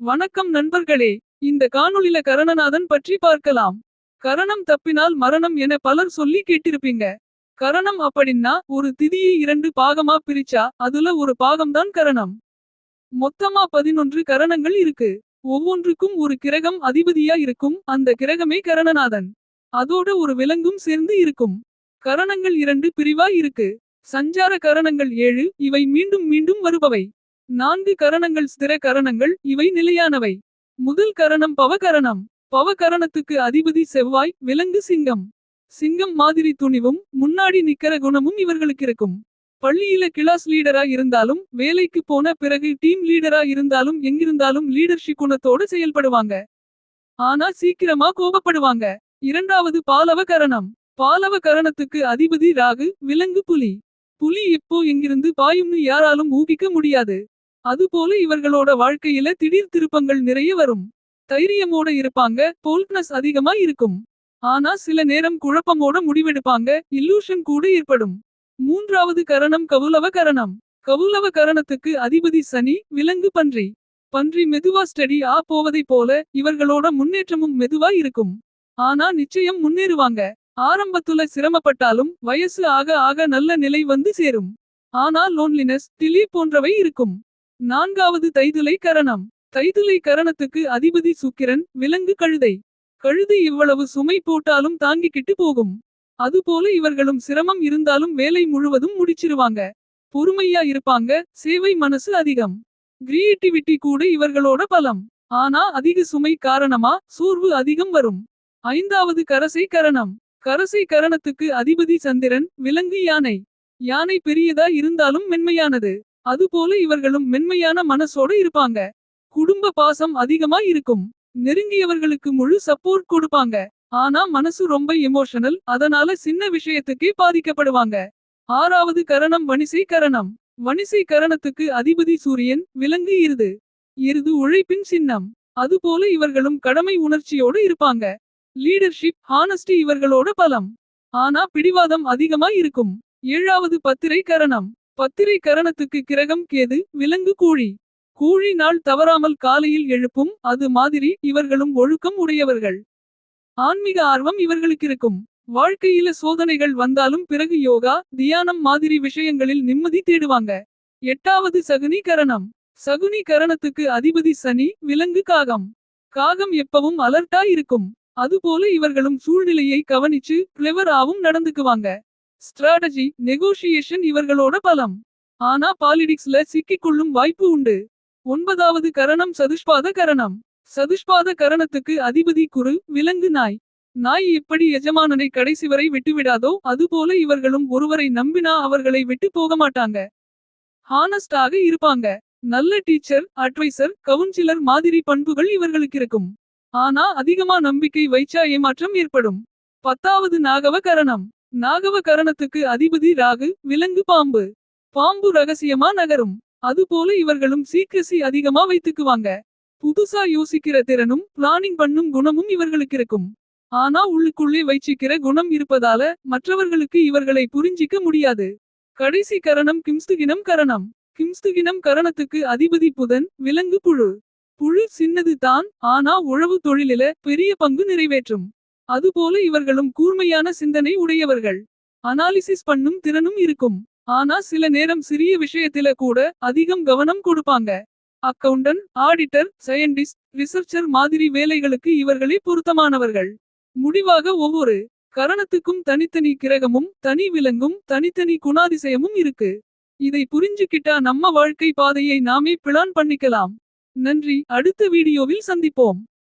வணக்கம் நண்பர்களே இந்த காணொளில கரணநாதன் பற்றி பார்க்கலாம். கரணம் தப்பினால் மரணம் என பலர் சொல்லி கேட்டிருப்பீங்க. கரணம் அப்படின்னா ஒரு திதியை இரண்டு பாகமா பிரிச்சா அதுல ஒரு பாகம்தான் கரணம். மொத்தமா பதினொன்று கரணங்கள் இருக்கு. ஒவ்வொன்றுக்கும் ஒரு கிரகம் அதிபதியா இருக்கும் அந்த கிரகமே கரணநாதன். அதோட ஒரு விலங்கும் சேர்ந்து இருக்கும். கரணங்கள் இரண்டு பிரிவா இருக்கு. சஞ்சார கரணங்கள் ஏழு இவை மீண்டும் மீண்டும் வருபவை. நான்கு கரணங்கள் ஸ்திர கரணங்கள் இவை நிலையானவை. முதல் கரணம் பவகரணம். பவகரணத்துக்கு அதிபதி செவ்வாய் விலங்கு சிங்கம். சிங்கம் மாதிரி துணிவும் முன்னாடி நிக்கிற குணமும் இவர்களுக்கு இருக்கும். பள்ளியில கிளாஸ் லீடரா இருந்தாலும் வேலைக்கு போன பிறகு டீம் லீடரா இருந்தாலும் எங்கிருந்தாலும் லீடர்ஷிப் குணத்தோட செயல்படுவாங்க. ஆனா சீக்கிரமா கோபப்படுவாங்க. இரண்டாவது பாலவ கரணம் பாலவ கரணத்துக்கு அதிபதி ராகு விலங்கு புலி. புலி எப்போ எங்கிருந்து பாயும்னு யாராலும் ஊகிக்க முடியாது. அதுபோல இவர்களோட வாழ்க்கையில திடீர் திருப்பங்கள் நிறைய வரும். தைரியமோட இருப்பாங்க போல்ட்னஸ் அதிகமா இருக்கும். ஆனா சில நேரம் குழப்பமோட முடிவெடுப்பாங்க இல்லூஷன் கூட ஏற்படும். மூன்றாவது கரணம் கவுலவ கரணம். கவுலவ கரணத்துக்கு அதிபதி சனி விலங்கு பன்றி. பன்றி மெதுவா ஸ்டடி ஆ போவதை போல இவர்களோட முன்னேற்றமும் மெதுவா இருக்கும். ஆனா நிச்சயம் முன்னேறுவாங்க. ஆரம்பத்துல சிரமப்பட்டாலும் வயசு ஆக ஆக நல்ல நிலை வந்து சேரும். ஆனா லோன்லினஸ் டிலி போன்றவை இருக்கும். நான்காவது தைதுலை கரணம். தைதுலை கரணத்துக்கு அதிபதி சுக்கிரன் விலங்கு கழுதை. கழுதை இவ்வளவு சுமை போட்டாலும் தாங்கிக்கிட்டு போகும். அதுபோல இவர்களும் சிரமம் இருந்தாலும் வேலை முழுவதும் முடிச்சிருவாங்க. பொறுமையா இருப்பாங்க சேவை மனசு அதிகம். கிரியேட்டிவிட்டி கூட இவர்களோட பலம். ஆனா அதிக சுமை காரணமா சோர்வு அதிகம் வரும். ஐந்தாவது கரசை கரணம். கரசை கரணத்துக்கு அதிபதி சந்திரன் விலங்கு யானை. யானை பெரியதா இருந்தாலும் மென்மையானது. அதுபோல இவர்களும் மென்மையான மனசோட இருப்பாங்க. குடும்ப பாசம் அதிகமா இருக்கும். நெருங்கியவர்களுக்கு முழு சப்போர்ட் கொடுப்பாங்க. ஆனா மனசு ரொம்ப எமோஷனல் அதனால சின்ன விஷயத்துக்கே பாதிக்கப்படுவாங்க. ஆறாவது கரணம் வணிசை கரணம். வணிசை கரணத்துக்கு அதிபதி சூரியன் விலங்கு இருது. இருது உழைப்பின் சின்னம். அதுபோல இவர்களும் கடமை உணர்ச்சியோடு இருப்பாங்க. லீடர்ஷிப் ஹானஸ்டி இவர்களோட பலம். ஆனா பிடிவாதம் அதிகமா இருக்கும். ஏழாவது பத்திரை கரணம். பத்திரை கரணத்துக்கு கிரகம் கேது விலங்கு கூழி. கூழி நாள் தவறாமல் காலையில் எழுப்பும் அது மாதிரி இவர்களும் ஒழுக்கம் உடையவர்கள். ஆன்மீக ஆர்வம் இவர்களுக்கு இருக்கும். வாழ்க்கையில சோதனைகள் வந்தாலும் பிறகு யோகா தியானம் மாதிரி விஷயங்களில் நிம்மதி தேடுவாங்க. எட்டாவது சகுனி கரணம். சகுனி கரணத்துக்கு அதிபதி சனி விலங்கு காகம். காகம் எப்பவும் அலர்ட்டா இருக்கும். அதுபோல இவர்களும் சூழ்நிலையை கவனிச்சு கிளெவராவும் நடந்துக்குவாங்க. ஸ்ட்ராட்டஜி நெகோஷியேஷன் இவர்களோட பலம். ஆனா பாலிடிக்ஸ்ல சிக்கிக்கொள்ளும் வாய்ப்பு உண்டு. ஒன்பதாவது கரணம் சதுஷ்பாத கரணம். சதுஷ்பாத கரணத்துக்கு அதிபதி குரு விலங்கு நாய். நாய் எப்படி எஜமானனை கடைசி வரை விட்டுவிடாதோ அதுபோல இவர்களும் ஒருவரை நம்பினா அவர்களை விட்டு போக மாட்டாங்க ஹானஸ்டாக இருப்பாங்க. நல்ல டீச்சர் அட்வைசர் கவுன்சிலர் மாதிரி பண்புகள் இவர்களுக்கு இருக்கும். ஆனா அதிகமா நம்பிக்கை வைச்சா ஏமாற்றம் ஏற்படும். பத்தாவது நாகவ கரணம். நாகவ கரணத்துக்கு அதிபதி ராகு விலங்கு பாம்பு. பாம்பு ரகசியமா நகரும். அதுபோல இவர்களும் சீக்கிரசி அதிகமா வைத்துக்குவாங்க. புதுசா யோசிக்கிற திறனும் பிளானிங் பண்ணும் குணமும் இவர்களுக்கு இருக்கும். ஆனா உள்ளுக்குள்ளே வைச்சிக்கிற குணம் இருப்பதால மற்றவர்களுக்கு இவர்களை புரிஞ்சிக்க முடியாது. கடைசி கரணம் கிம்ஸ்துகினம் கரணம். கிம்ஸ்துகினம் கரணத்துக்கு அதிபதி புதன் விலங்கு புழு. புழு சின்னது தான் ஆனா உழவு தொழிலில பெரிய பங்கு நிறைவேற்றும். அதுபோல இவர்களும் கூர்மையான சிந்தனை உடையவர்கள். அனாலிசிஸ் பண்ணும் திறனும் இருக்கும். ஆனா சில நேரம் சிறிய விஷயத்தில கூட அதிகம் கவனம் கொடுப்பாங்க. அக்கவுண்டன் ஆடிட்டர் சயின்டிஸ்ட் ரிசர்ச்சர் மாதிரி வேலைகளுக்கு இவர்களே பொருத்தமானவர்கள். முடிவாக ஒவ்வொரு கரணத்துக்கும் தனித்தனி கிரகமும் தனி விலங்கும் தனித்தனி குணாதிசயமும் இருக்கு. இதை புரிஞ்சுக்கிட்டா நம்ம வாழ்க்கை பாதையை நாமே பிளான் பண்ணிக்கலாம். நன்றி. அடுத்த வீடியோவில் சந்திப்போம்.